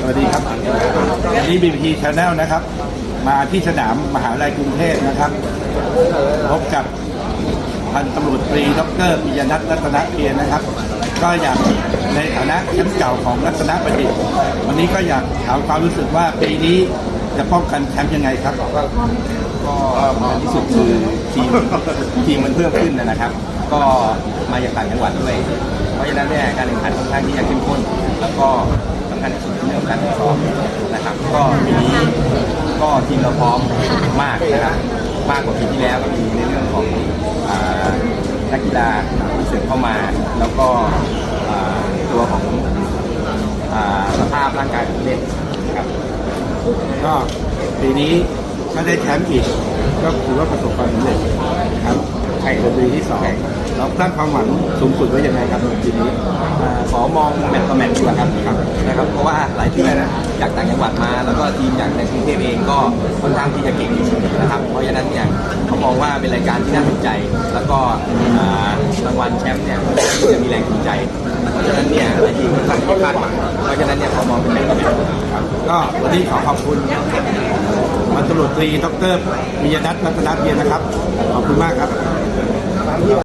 สวัสดีครับวันนี้บีพีชาแนลนะครับ มาที่สนามมหาวิทยาลัยกรุงเทพนะครับ พบกับพันตำรวจตรีดรปิยนัทรัตนเพียรนะครับ ก็อยากในฐานะแชมป์เก่าของรัตนประดิษฐ์วันนี้ก็อยากถามความรู้สึกว่าปีนี้จะป้องกันแชมป์ยังไงครับ ก็มันที่สุดคือทีมทีมมันเพิ่มขึ้นนะนะครับ ก็มาจากต่างจังหวัดด้วย เพราะฉะนั้นเนี่ยการแข่งขันค่อนข้างที่จะเข้มข้น แล้วก็สำคัญที่สุด การฝึกซ้อมนะครับ ก็ปีนี้ก็ทีมเราพร้อมมากนะครับ มากกว่าปีที่แล้วก็มีในเรื่องของอ่านักกีฬาที่เสริมเข้ามา แล้วก็อ่าตัวของอ่าสภาพร่างกายของผู้เล่นนะครับ ก็ปีนี้ถ้าได้แชมป์อีก ก็ถือว่าประสบความสำเร็จครับใช่เป็นปีที่สอง เราตั้งความหวังสูงสุดไว้ยังไงครับปีนี้ขอมองแมตต์ต่อแมตต์ดีกว่าครับนะครับ เพราะว่าหลายทีมจากต่างจังหวัดมา แล้วก็ทีมจากในกรุงเทพเองก็ค่อนข้างที่จะเก่งนะครับ เพราะฉะนั้นเนี่ยเขามองว่าเป็นรายการที่น่าสนใจ แล้วก็อ่ารางวัลแชมป์เนี่ยจะมีแรงจูงใจ เพราะฉะนั้นเนี่ยหลายทีมค่อนข้างที่คาดหวังเพราะฉะนั้นเนี่ยขอมองเป็นแมตต์ต่อแมตต์ครับก็วันนี้ขอขอบคุณพันตำรวจตรีดรปิยนัทรัตนเพียรนะครับ ขอบคุณมากครับ